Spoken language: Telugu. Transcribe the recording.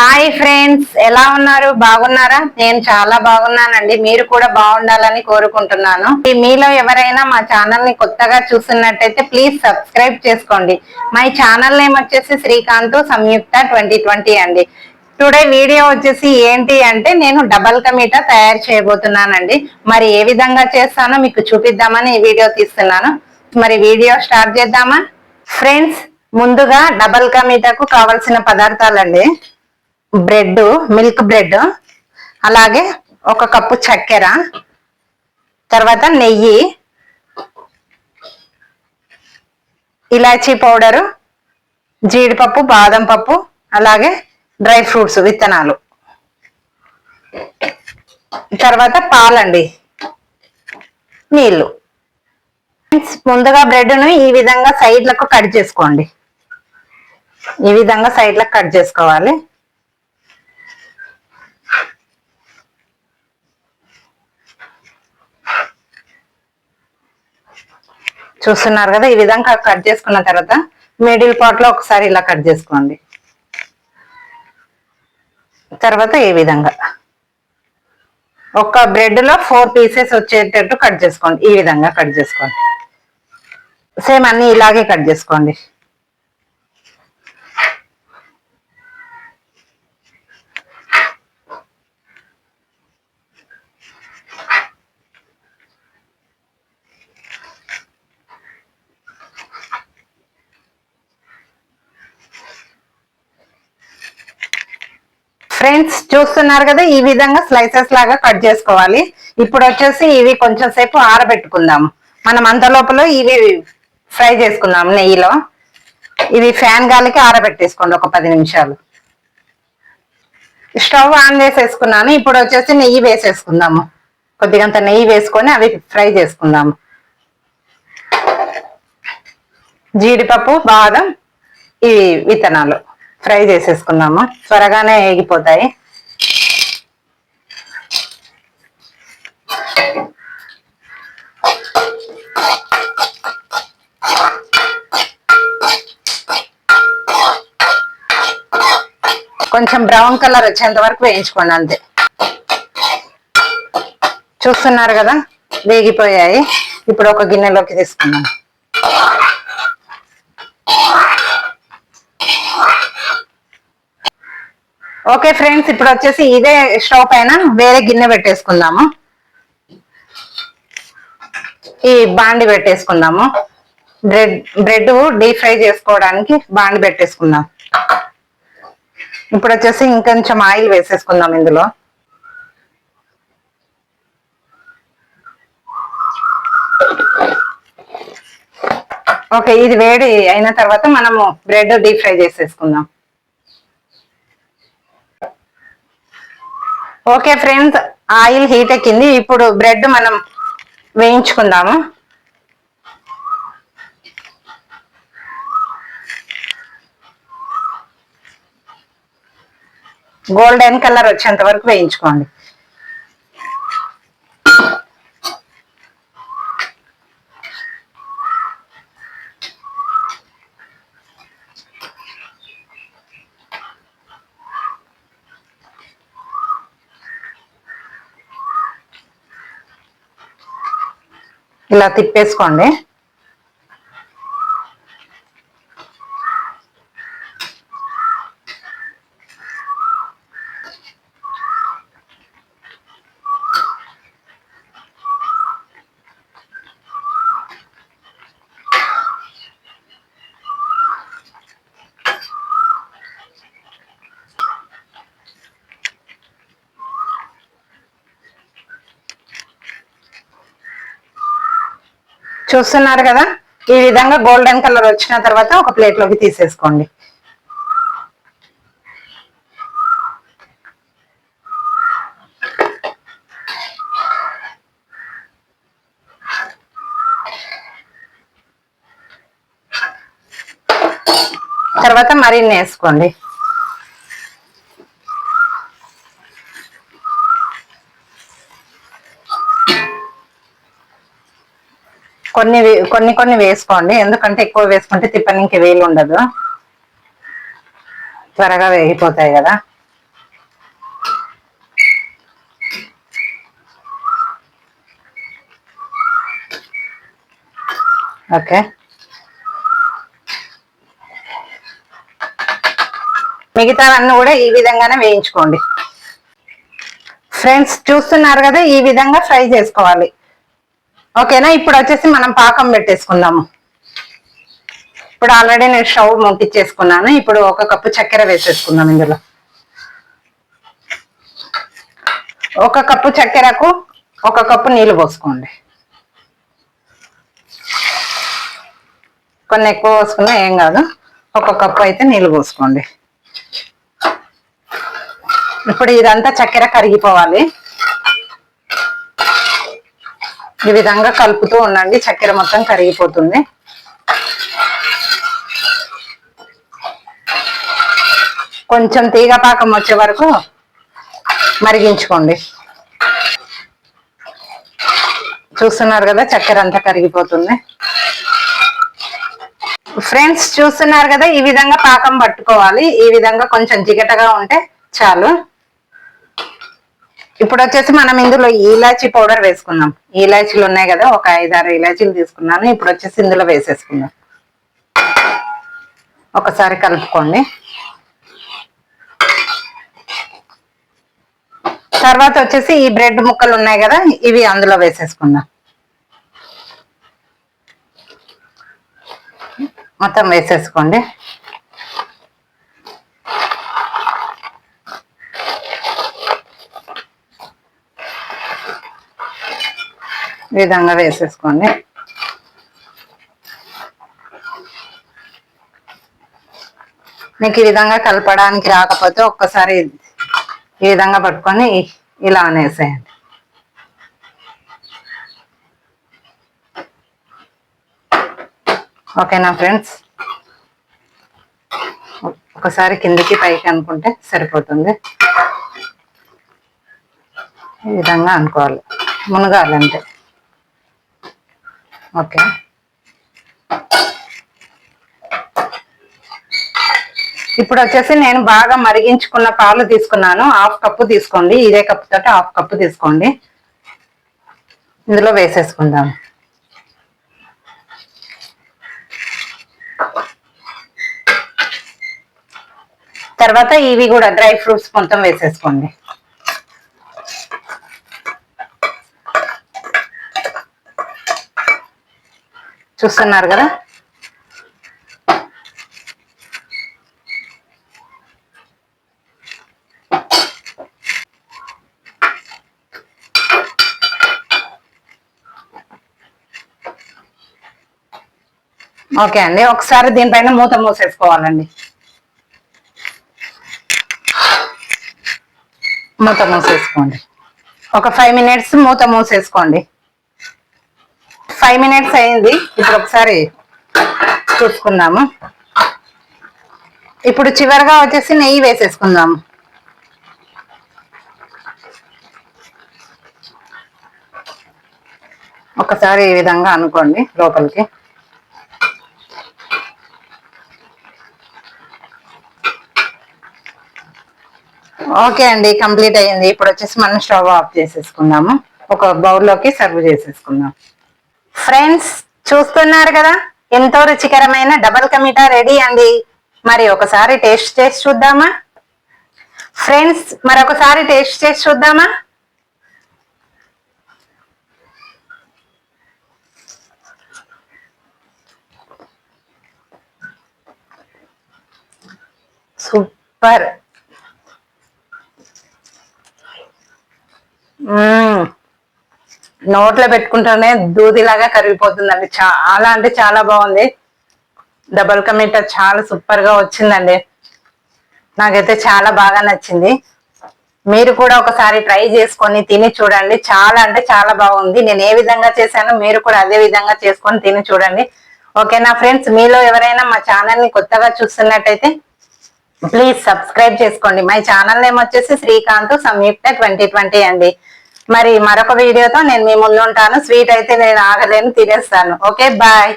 హాయ్ ఫ్రెండ్స్ ఎలా ఉన్నారు? బాగున్నారా? నేను చాలా బాగున్నానండి. మీరు కూడా బాగుండాలని కోరుకుంటున్నాను. మీలో ఎవరైనా మా ఛానల్ని కొత్తగా చూస్తున్నట్టయితే ప్లీజ్ సబ్స్క్రైబ్ చేసుకోండి. మై ఛానల్ నేమ్ వచ్చేసి శ్రీకాంత్ సంయుక్త ట్వంటీ ట్వంటీ అండి. టుడే వీడియో వచ్చేసి ఏంటి అంటే నేను డబల్ కమీటా తయారు చేయబోతున్నానండి. మరి ఏ విధంగా చేస్తానో మీకు చూపిద్దామని ఈ వీడియో తీస్తున్నాను. మరి వీడియో స్టార్ట్ చేద్దామా? ఫ్రెండ్స్ ముందుగా డబల్ కమీటాకు కావలసిన పదార్థాలండి. బ్రెడ్ మిల్క్ బ్రెడ్ అలాగే ఒక కప్పు చక్కెర తర్వాత నెయ్యి ఇలాచీ పౌడరు జీడిపప్పు బాదం పప్పు అలాగే డ్రై ఫ్రూట్స్ విత్తనాలు. తర్వాత పాలండి నీళ్ళు. ముందుగా బ్రెడ్ను ఈ విధంగా సైడ్లకు కట్ చేసుకోండి. ఈ విధంగా సైడ్లకు కట్ చేసుకోవాలి. చూస్తున్నారు కదా ఈ విధంగా కట్ చేసుకున్న తర్వాత మిడిల్ పార్ట్లో ఒకసారి ఇలా కట్ చేసుకోండి. తర్వాత ఈ విధంగా. ఒక బ్రెడ్లో ఫోర్ పీసెస్ వచ్చేటట్టు కట్ చేసుకోండి. ఈ విధంగా కట్ చేసుకోండి. సేమ్ అన్ని ఇలాగే కట్ చేసుకోండి. ఫ్రెండ్స్ చూస్తున్నారు కదా ఈ విధంగా స్లైసెస్ లాగా కట్ చేసుకోవాలి. ఇప్పుడు వచ్చేసి ఇవి కొంచెం సేపు ఆరబెట్టుకుందాము మనం అంత లోపల ఇవి ఫ్రై చేసుకుందాం నెయ్యిలో. ఇవి ఫ్యాన్ గాలికి ఆరబెట్టేసుకోండి ఒక పది నిమిషాలు. స్టవ్ ఆన్ చేసేసుకున్నాను. ఇప్పుడు వచ్చేసి నెయ్యి వేసేసుకుందాము కొద్దిగంత నెయ్యి వేసుకొని అవి ఫ్రై చేసుకుందాము జీడిపప్పు బాదం ఇవి విత్తనాలు. ఫ్రై చేసేసుకుందాము. త్వరగానే వేగిపోతాయి కొంచెం బ్రౌన్ కలర్ వచ్చేంత వరకు వేయించుకోండి అంతే. చూస్తున్నారు కదా వేగిపోయాయి. ఇప్పుడు ఒక గిన్నెలోకి తీసుకున్నాం ఓకే ఫ్రెండ్స్ ఇప్పుడు వచ్చేసి ఇదే స్టవ్ పైన వేరే గిన్నె పెట్టేసుకుందాము. ఈ బాండి పెట్టేసుకుందాము. బ్రెడ్ బ్రెడ్ డీప్ ఫ్రై చేసుకోవడానికి బాండి పెట్టేసుకుందాం. ఇప్పుడు వచ్చేసి ఇంకొంచెం ఆయిల్ వేసేసుకుందాం ఇందులో. ఓకే ఇది వేడి అయిన తర్వాత మనము బ్రెడ్ డీప్ ఫ్రై చేసేసుకుందాం. ఓకే ఫ్రెండ్స్ ఆయిల్ హీట్ ఎక్కింది. ఇప్పుడు బ్రెడ్ మనం వేయించుకుందాము. గోల్డెన్ కలర్ వచ్చేంత వరకు వేయించుకోండి. ఇలా తిప్పేసుకోండి. చూస్తున్నారు కదా? ఈ విధంగా గోల్డెన్ కలర్ వచ్చిన తర్వాత ఒక ప్లేట్లోకి తీసేసుకోండి. తర్వాత మరిన్ని వేసుకోండి. కొన్ని కొన్ని కొన్ని వేసుకోండి. ఎందుకంటే ఎక్కువ వేసుకుంటే తిప్పనికి వేలు ఉండదు. త్వరగా వేగిపోతాయి కదా. ఓకే. మిగతావన్నీ కూడా ఈ విధంగానే వేయించుకోండి. ఫ్రెండ్స్ చూస్తున్నారు కదా ఈ విధంగా ఫ్రై చేసుకోవాలి. ఓకేనా? ఇప్పుడు వచ్చేసి మనం పాకం పెట్టేసుకుందాము. ఇప్పుడు ఆల్రెడీ నేను స్టవ్ ముట్టించేసుకున్నాను ఇప్పుడు ఒక కప్పు చక్కెర వేసేసుకుందాం ఇందులో. ఒక కప్పు చక్కెరకు ఒక కప్పు నీళ్ళు పోసుకోండి. కొన్ని ఎక్కువ పోసుకున్నా ఏం కాదు. ఒక కప్పు అయితే నీళ్ళు పోసుకోండి. ఇప్పుడు ఇదంతా చక్కెర కరిగిపోవాలి. ఈ విధంగా కలుపుతూ ఉండండి. చక్కెర మొత్తం కరిగిపోతుంది. కొంచెం తీగ పాకం వచ్చే వరకు మరిగించుకోండి. చూస్తున్నారు కదా చక్కెర అంతా కరిగిపోతుంది. ఫ్రెండ్స్ చూస్తున్నారు కదా ఈ విధంగా పాకం పట్టుకోవాలి. ఈ విధంగా కొంచెం జిగటగా ఉంటే చాలు. ఇప్పుడు వచ్చేసి మనం ఇందులో ఇలాచి పౌడర్ వేసుకుందాం. ఇలాచీలు ఉన్నాయి కదా ఒక ఐదారు ఇలాచీలు తీసుకున్నాను. ఇప్పుడు వచ్చేసి ఇందులో వేసేసుకుందాం. ఒకసారి కలుపుకోండి. తర్వాత వచ్చేసి ఈ బ్రెడ్ ముక్కలు ఉన్నాయి కదా ఇవి అందులో వేసేసుకుందాం. మొత్తం వేసేసుకోండి. విధంగా వేసేసుకోండి. మీకు ఈ విధంగా కలపడానికి రాకపోతే ఒక్కసారి ఈ విధంగా పట్టుకొని ఇలా అనేసేయండి. ఓకేనా ఫ్రెండ్స్? ఒకసారి కిందికి పైకి అనుకుంటే సరిపోతుంది. ఈ విధంగా అనుకోవాలి. మునగాలంటే. ఓకే. ఇప్పుడు వచ్చేసి నేను బాగా మరిగించుకున్న పాలు తీసుకున్నాను. హాఫ్ కప్పు తీసుకోండి. ఇదే కప్పు తోటి హాఫ్ కప్పు తీసుకోండి. ఇందులో వేసేసుకుందాం. తర్వాత ఇవి కూడా డ్రై ఫ్రూట్స్ మొత్తం వేసేసుకోండి. చూస్తున్నారు కదా? ఓకే అండి ఒకసారి దీనిపైన మూత మూసేసుకోవాలండి. మూత మూసేసుకోండి. ఒక ఫైవ్ మినిట్స్ మూత మూసేసుకోండి. ఫైవ్ మినిట్స్ అయింది. ఇప్పుడు ఒకసారి చూసుకుందాము. ఇప్పుడు చివరిగా వచ్చేసి నెయ్యి వేసేసుకుందాము. ఒకసారి ఈ విధంగా అనుకోండి లోపలికి. ఓకే అండి కంప్లీట్ అయ్యింది. ఇప్పుడు వచ్చేసి మనం స్టవ్ ఆఫ్ చేసేసుకుందాము. ఒక బౌల్లోకి సర్వ్ చేసేసుకుందాం. ఫ్రెండ్స్ చూస్తున్నారు కదా? ఎంతో రుచికరమైన డబల్ కమిటా రెడీ అండి. మరి ఒకసారి టేస్ట్ చేసి చూద్దామా? ఫ్రెండ్స్ మరొకసారి టేస్ట్ చేసి చూద్దామా? సూపర్. నోట్లో పెట్టుకుంటేనే దూదిలాగా కరిగిపోతుందండి. చాలా అంటే చాలా బాగుంది. డబల్ కమీటర్ చాలా సూపర్గా వచ్చిందండి. నాకైతే చాలా బాగా నచ్చింది. మీరు కూడా ఒకసారి ట్రై చేసుకొని తిని చూడండి. చాలా అంటే చాలా బాగుంది. నేను ఏ విధంగా చేశానో మీరు కూడా అదే విధంగా చేసుకొని తిని చూడండి. ఓకేనా ఫ్రెండ్స్ మీలో ఎవరైనా మా ఛానల్ని కొత్తగా చూస్తున్నట్టయితే ప్లీజ్ సబ్స్క్రైబ్ చేసుకోండి. మై ఛానల్ నేమ్ వచ్చేసి శ్రీకాంత్ సంయుక్త ట్వంటీ ట్వంటీ అండి. మరి మరొక వీడియోతో నేను మీ ముందు ఉంటాను స్వీట్ అయితే నేను ఆగలేను తినేస్తాను. Okay bye.